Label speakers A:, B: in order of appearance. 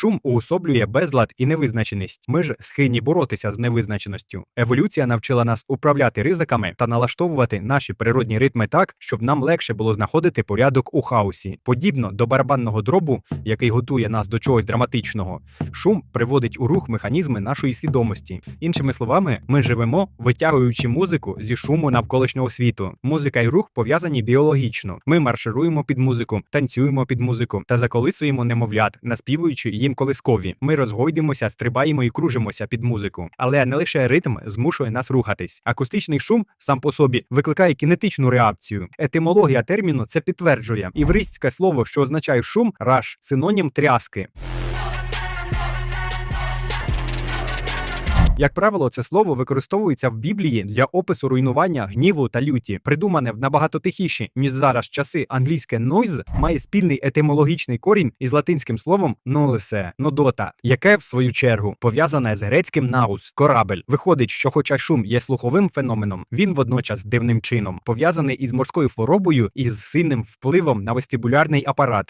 A: Шум уособлює безлад і невизначеність. Ми ж схильні боротися з невизначеністю. Еволюція навчила нас управляти ризиками та налаштовувати наші природні ритми так, щоб нам легше було знаходити порядок у хаосі. Подібно до барабанного дробу, який готує нас до чогось драматичного, шум приводить у рух механізми нашої свідомості. Іншими словами, ми живемо, витягуючи музику зі шуму навколишнього світу. Музика і рух пов'язані біологічно. Ми маршируємо під музику, танцюємо під музику та заколисуємо немовлят, наспівуючи їм колискові. Ми розгойдимося, стрибаємо і кружимося під музику. Але не лише ритм змушує нас рухатись. Акустичний шум сам по собі викликає кінетичну реакцію. Етимологія терміну це підтверджує. Івристське слово, що означає шум, раш, синонім тряски. Як правило, це слово використовується в Біблії для опису руйнування, гніву та люті. Придумане в набагато тихіші, ніж зараз часи англійське noise має спільний етимологічний корінь із латинським словом nolese, нодота, яке в свою чергу пов'язане з грецьким наус корабель. Виходить, що, хоча шум є слуховим феноменом, він водночас дивним чином пов'язаний із морською хворобою і з сильним впливом на вестибулярний апарат.